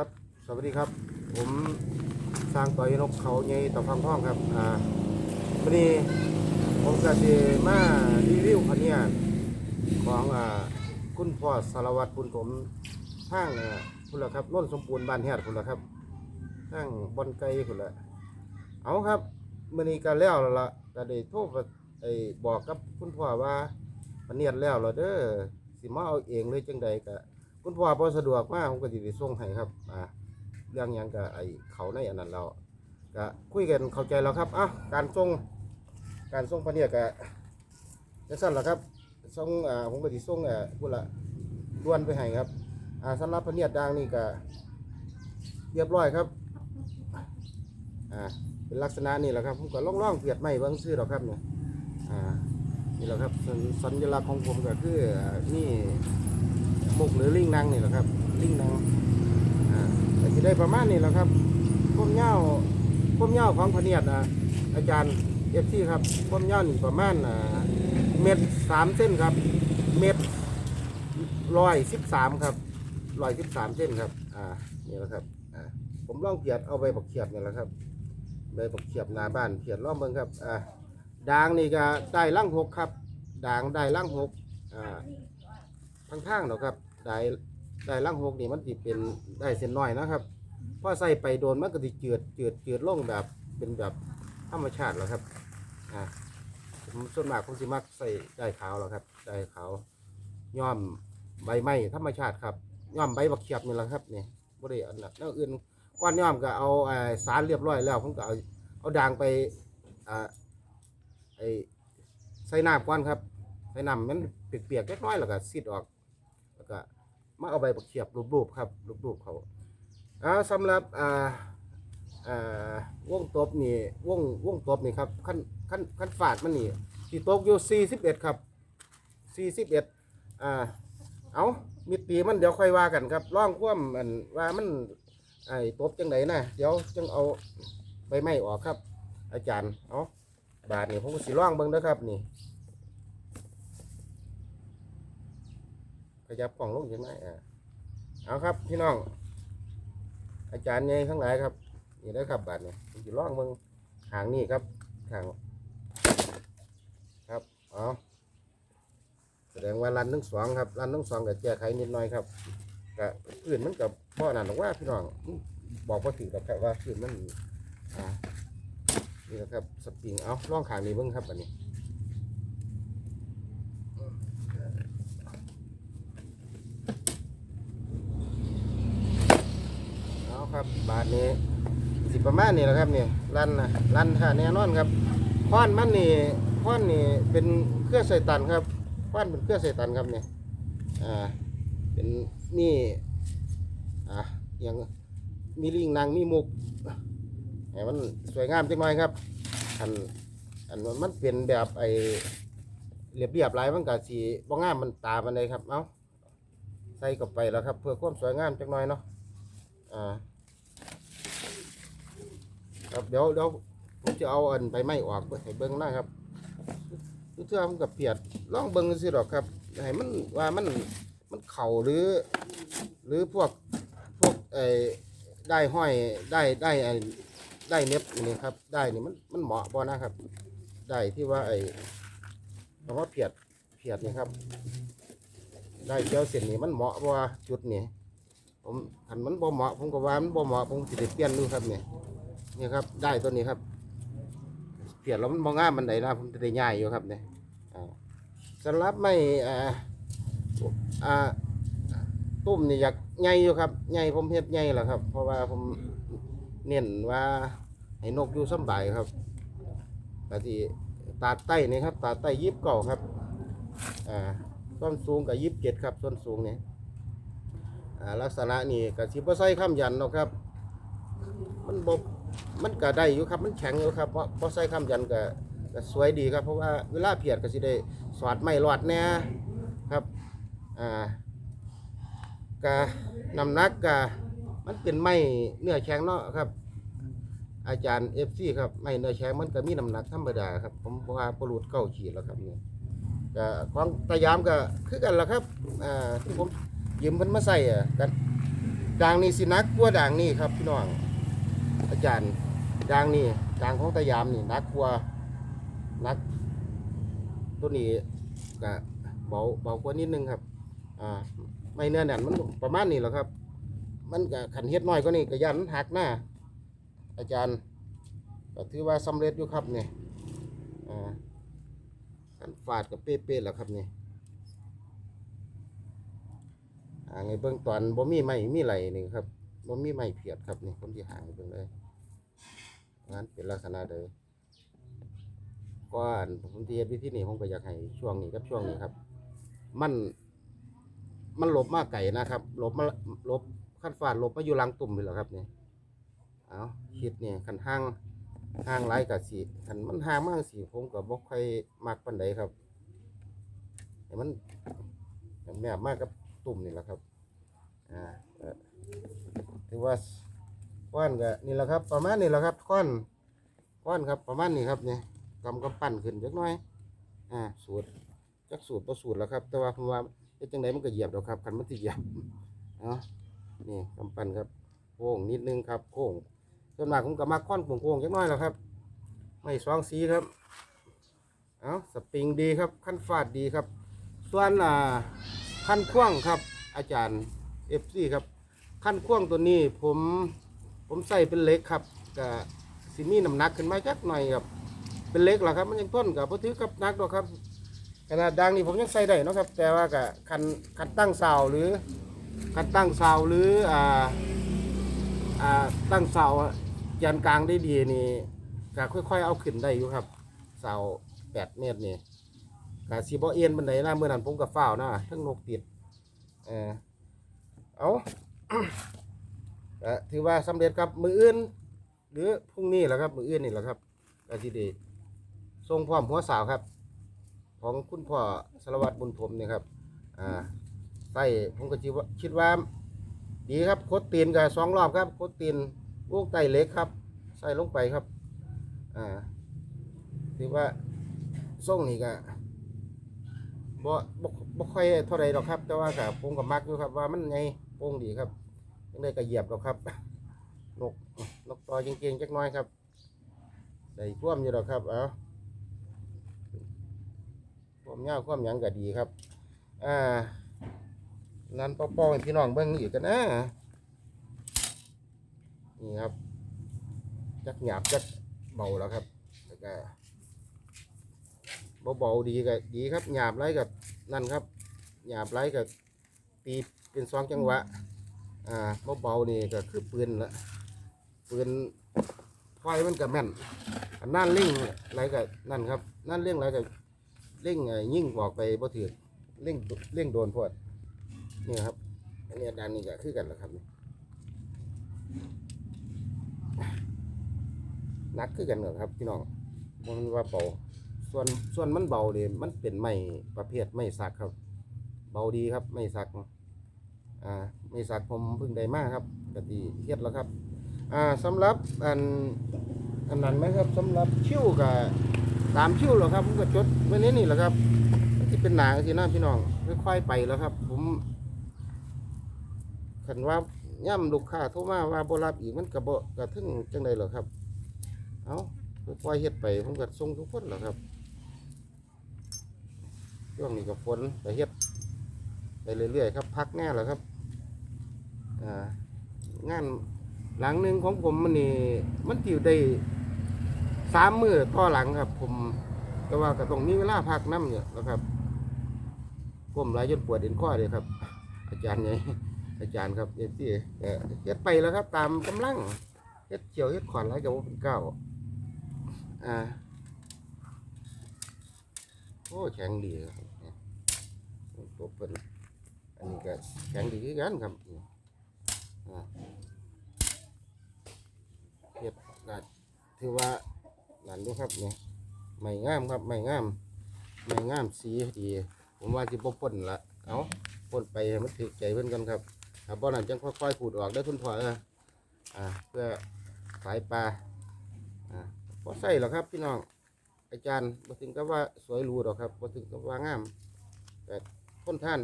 ครับ สวัสดีครับ ผมสร้างต่อยนกเขาใหญ่ต่อฟังพ้องครับ อ่าวันนี้ผมก็จะมารีวิวพันเนี่ยของอ่าคุณพ่อสารวัตรคุณผมทางอ่าคุณละครับร่นสมบูรณ์บ้านแฮดคุณละครับทางบอนไก่คุณละเอาครับมื่อนี้ก็แล้วแล้วละก็ได้โทรไปไอ้บอกกับคุณพ่อว่าพันเนี่ยแล้วแล้วเด้อสิมาเอาเองเลยจังใดก็ คุณพ่อพอสะดวกมากผมก็สิไปส่งให้ครับ อ่า เรื่องหยังก็ไอเขาในอันนั้นเราก็คุยกันเข้าใจแล้วครับอะการส่งการส่งพะเนี่ยก็จะสั้นละครับส่งอ่าผมก็สิส่งอ่าพุ่นละด่วนไปให้ครับ อ่าสำหรับพะเนี่ยดังนี่ก็เรียบร้อยครับอ่าเป็นลักษณะนี่แหละครับผมก็ล่องล่องๆเปียดไม่บิ่งซื้อหรอกครับเนี่ยอ่านี่แหละครับสัญญลักษณ์ของผมก็คือนี่ มกหรือลิงนางนี่แหละครับลิงนางอ่าแต่ที่ได้ประมาณนี้แหละครับก้มเหย้าก้มเหย้าของพเนียดนะอาจารย์เอฟซีครับก้มเหย้านี่ประมาณอ่าเม็ดสามเส้นครับ เม็ดร้อยสิบสามครับร้อยสิบสามเส้นครับอ่านี่แหละครับอ่าผมลองเพียดเอาใบบักเขียบนี่แหละครับใบบักเขียบหน้าบ้านเพียดล้อมเบิ่งครับอ่าด่างนี่ก็ได้ล่างหกครับด่างได้ล่างหกอ่าทางทางๆเนาะครับ ได้ได้ล่างหกนี่มันสิเป็นได้เส้นน้อยนะครับพอใส่ไปโดนมันก็สิจือดเจือดเจือดลงแบบเป็นแบบธรรมชาติแล้วครับอ่าผมส่วนมากผมสิมักใส่ได้ขาวแล้วครับได้ขาวย้อมใบไม้ธรรมชาติครับย้อมใบบักเขียบนี่แหละครับนี่บ่ได้อันนั้นแล้วอื่นก้อนย้อมก็เอาอสารเรียบร้อยแล้วผมก็เอาเอาด่างไปอ่าไอใส่น้ำก่อนครับใส่น้ำมันเปียกๆเล็กน้อยแล้วก็ซีดออก มาเอาใบบักเขียบรูปๆครับรูปๆเขาอ่าสำหรับอ่าอ่าวงตบนี่วงวงตบนี่ครับขั้นขั้นขั้นฝาดมันนี่ที่ตกอยู่41ครับ41อ่าเอามีตีมันเดี๋ยวค่อยว่ากันครับล่องคว่ำมันว่ามันไอ้ตบจังไดนะเดี๋ยวจึงเอาใบไม้ออกครับ อาจารย์เอาบาทนี่ผมก็สิล่องเบิ่งเด้อครับนี่ ขยับกล่องลงใช่ไหมอ่าเอาครับพี่น้อง อาจารย์ใหญ่ทั้งหลายครับนี่ได้ครับบาทเนี่ยจะล่องมืองหางนี่ครับหางครับเอาแสดงว่ารันทั้งสองครับรันทั้งสองกับแก้ไขนิดหน่อยครับกับอื่นมันกับพ่อนั่นหรอกว่าพี่น้องบอกว่าถือกับครับว่าอื่นมันอ่านี่นะครับสปริงเอาล่องขางนี้เบิ้งครับอันนี้ เอา ครับ บาทนี้สิประมาณนี้แหละครับเนี่ยรันนะรันค่ะแน่นอนครับค้อนมันนี่ค้อนนี่เป็นเครื่องใส่ตันครับค้อนเป็นเครื่องใส่ตันครับเนี่ยอ่าเป็นนี่อ่าอย่างมีลิงนางมีมุกให้มันสวยงามจังหน่อยครับ อันอันมันเป็นแบบไอเรียบเรียบลายมันก็สีบ่งามมันตามันเลยครับ เอาใส่กับไปแล้วครับ เพื่อความสวยงามจังหน่อยเนาะอ่า ครับเดี๋ยวเดี๋ยวผมจะเอาอันไปไม่ออกเพื่อให้เบิ้งนะครับเชื่อผมกับเปียดลองเบิ้งสิหรอกครับให้มันว่ามันมันเข่าหรือ หรือพวกพวกไอ้ได้ห้อยได้ได้ไอ้ได้เน็บนี่ครับ ได้นี่มันมันเหมาะบ่นะครับ ได้ที่ว่าไอ้คำว่าเพียดเพียดนี่ครับ ได้เจ้าเส้นนี่มันเหมาะบ่จุดนี่ผมอันมันบ่เหมาะผมก็ว่ามันบ่เหมาะผมสิดเปลี่ยนดูครับเนี่ย นี่ครับได้ตัวนี้ครับเปลี่ยนแล้วมันบ่งง่ามมันไหนนะผมจะได้ง่ายอยู่ครับเนี่ยสำหรับไม่อ่าอ่าตุ้มนี่อยากใหญ่อยู่ครับใหญ่ผมเฮ็ดใหญ่แหละครับ เพราะว่าผมเน้นว่าให้นกอยู่สบายครับแต่ที่ตาใต้นี่ครับตาใต้ยิบเก่าครับอ่าส้นสูงกับยิบเจ็ดครับส้นสูงเนี่ยลักษณะนี้ก็สิบ่ใส่คำยันเนาะครับ มันบ่ มันก็ได้อยู่ครับ มันแข็งอยู่ครับ เพราะเพราะใส่คำยันก็ก็สวยดีครับ เพราะว่าเวลาเพียดก็สิได้สอดไม้รอดแน่ครับ อ่าก็น้ำหนักก็มันเป็นไม้เนื้อแข็งเนาะครับ อาจารย์ FC ครับไม้เนื้อแข็งมันก็มีน้ำหนักธรรมดาครับ ผมว่าปรุดเก้าขีดแล้วครับเนี่ยก็ของตะยามก็คือกันแล่ะครับ อ่าที่ผมยืมเพิ่นมาใส่อะกันด่างนี่สินักกว่าด่างนี่ครับพี่น้อง อาจารย์ด่างนี่ด่างของตะยามนี่นักกว่านักตัวนี้ก็เบาเบากว่านิดนึงครับ อ่า ไม่เนื้อแน่นมันประมาณนี้แหละครับ มันก็ขันเฮ็ดน้อยก็นี่ก็ยันหักหน้า อาจารย์ก็ถือว่าสำเร็จอยู่ครับเนี่ยอ่าขันฟาดกับเป๊ะๆแล้วครับนี่หางไอ้เบื้องตอนบ่มีไม้มีไหลนี่ครับบ่มีไม้เพียดครับนี่ผมที่หางเบิ่งเลย งั้นเป็นลักษณะเดยก่อนผมที่เฮ็ดวิธีนี้ผมก็อยากให้ช่วงนี้กับช่วงนี้ครับ มัน มันหลบมาไก่นะครับหลบมาหลบขั้นฟาดหลบมาอยู่หลังตุ่มนี่แหละครับเนี่เอาคิดเนี่ยคันห้างห้างไรกับสีคันมันห้างมากสีผมก็บ่ค่อยมักปานใดครับแต่มันแม่มากกับตุ่มนี่แหละครับอ่าเอ่อถือว่า ก้อนก็นี่แหละครับ ประมาณนี้แหละครับก้อนก้อนครับประมาณนี้ครับเนี่ยกำกำปั้นขึ้นจักหน่อย อ่าสูตรจักสูตรประสูตรแล้วครับ แต่ว่าผมว่าเฮ็ดจังไดมันก็เหยียบดอกครับคันมันสิเหยียบเอาะนี่กำปั้นครับโค้งนิดนึงครับโค้งส่วนมากผมก็มักค้อนโค้งๆจักหน่อยแล้วครับ ไม่สองสีครับเอาสปริงดีครับขั้นฟาดดีครับ ส่วนอ่าขั้นควงครับ อาจารย์เอฟซีครับขั้นควงตัวนี้ผม ผมใส่เป็นเล็กครับกับสิมีน้ำหนักขึ้นมาจักหน่อยครับ เป็นเล็กเหรอครับมันยังต้นกับพอถือกับนักดอกครับขนาดดังนี่ผมยังใส่ได้นะครับ แต่ว่ากับคันคันตั้งเสาหรือคันตั้งเสาหรืออ่าอ่าตั้งเสายันกลางได้ดีนี่ก็ค่อย ๆ เอาขึ้นได้อยู่ครับเสาแปดเมตรนี่กะสีบเอ็นบันไดนะเมื่อนั้นผมกับฝ้าวนะทั้งนกติดเออเอา ก็ถือว่าสำเร็จครับมืออื่น หรือพรุ่งนี้แหละครับ มืออื่นนี่แหละครับก็สิไดีทรงพร้อมหัวสาวครับ ของคุณพ่อสารวัตรบุญถมเนี่ยครับอ่าใส่ผมก็คิดว่าคิดว่า ดีครับโคตรตีนกับสองรอบครับโคตรตีนลูกไตเล็กครับ ใส่ลงไปครับอ่าถือว่าส่งนี่ก็บ่บ่บ่ค่อยเท่าไรหรอกครับ แต่ว่ากับผมกับมักอยู่ครับ ว่ามันไงโป่งดีครับ ยังได้กระเหยียบหรอกครับนกนกต่อจริงๆจักน้อยครับได้ท่วมอยู่หรอกครับเอาความยาวควมหยังก็ดีครับ อ่านั่นป้อๆพี่น้องเบิ่งอีกกันนะนี่ครับ จักหยาบจักเบาแล้วครับแล้วก็เบาๆดีก็ดีครับหยาบไรกับนั่นครับหยาบไรกับตีเป็นสองจังหวะ อ่าเบาๆนี่ก็คือปืนละปืนไฟมันก็แม่นนั่นเล่งไรกับนั่นครับนั่นเล่งไรกับเร่งไอ้ยิ่งออกไปบ่ถือเร่งเร่งโดนพวดนี่ครับอันนี้ด้านนี้ก็คือกันแหละครับนักคือกันเหรอครับพี่น้องมันว่าเบาส่วนส่วนมันเบาเลยมันเป็นไม้ประเภทไม้สักครับ เบาดีครับไม้สัก อ่าไม้สักผมเพิ่งได้มากครับกติเฮ็ดแล้วครับอ่าสำหรับอันอันนั้นไหมครับสำหรับชิวกับตามชิวหรอครับผมก็จดไว้ในนี่แหละครับที่เป็นหนาสินะพี่น้องค่อยๆไปแล้วครับ ผมขันว่าย่ำลูกค้าโทรมาว่าบรับอีกมันกระเบกระทึ่งจังใดเหรอครับ เอาค่อยเฮ็ดไปผมก็ส่งทุกคนแหละครับช่วงนี้ก็ฝนแต่เฮ็ดไปเรื่อยๆครับ พักแน่แหละครับ งานหลังหนึ่งของผมมันนี่มันติวได้สามมือต่อหลังครับ ผมก็ว่าก็ต้องมีเวลาพักน้ำเนี่ยนะครับผมหลายจนปวดเอ็นข้อเลยครับ อาจารย์ไงอาจารย์ครับเอฟซีเฮ็ดไปแล้วครับ ตามกำลังเฮ็ดเขียวเฮ็ดขวานไรกับว่าเป็นเก้าอ่าโอ้แข็งดีครับตัวเป็นอันนี้ก็แข็งดีกันครับ เฮ็ดก็ถือว่านั่นดูครับเนี่ยไม่งามครับไม่งามไม่งามสีดี ผมว่าสิบ่ป่นละเอาป่นไปให้มันถึกใจเพื่อนกันครับถ้าบ่นั้นจังค่อยๆขูดออกได้อคุณพ่อเอออ่าเพื่อสายปลาอ่าพอใส่หรอครับพี่น้องอาจารย์บ่ถึงกับว่าสวยหรูหรอกครับบ่ถึงกับว่างามแต่ทนท่าน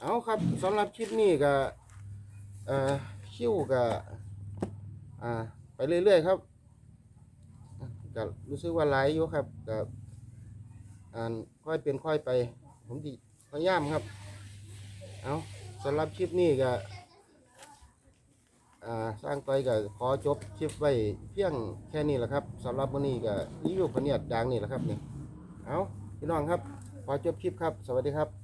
เอาครับสำหรับคลิปนี้ก็ อ่อคิวก็อ่าไปเรื่อยๆครับก็รู้สึกว่าหลอยู่ครับก็อ่านค่อยเป็นค่อยไป ผมสิพยายามครับ เอาสำหรับคลิปนี้ก็อ่าสร้างต่อยก็ขอจบคลิปไว้เพียงแค่นี้แหละครับสำหรับวันนี้ก็รีวิวพเนียดดังนี่แหละครับนี่เอาพี่น้องครับ ขอจบคลิปครับ สวัสดีครับ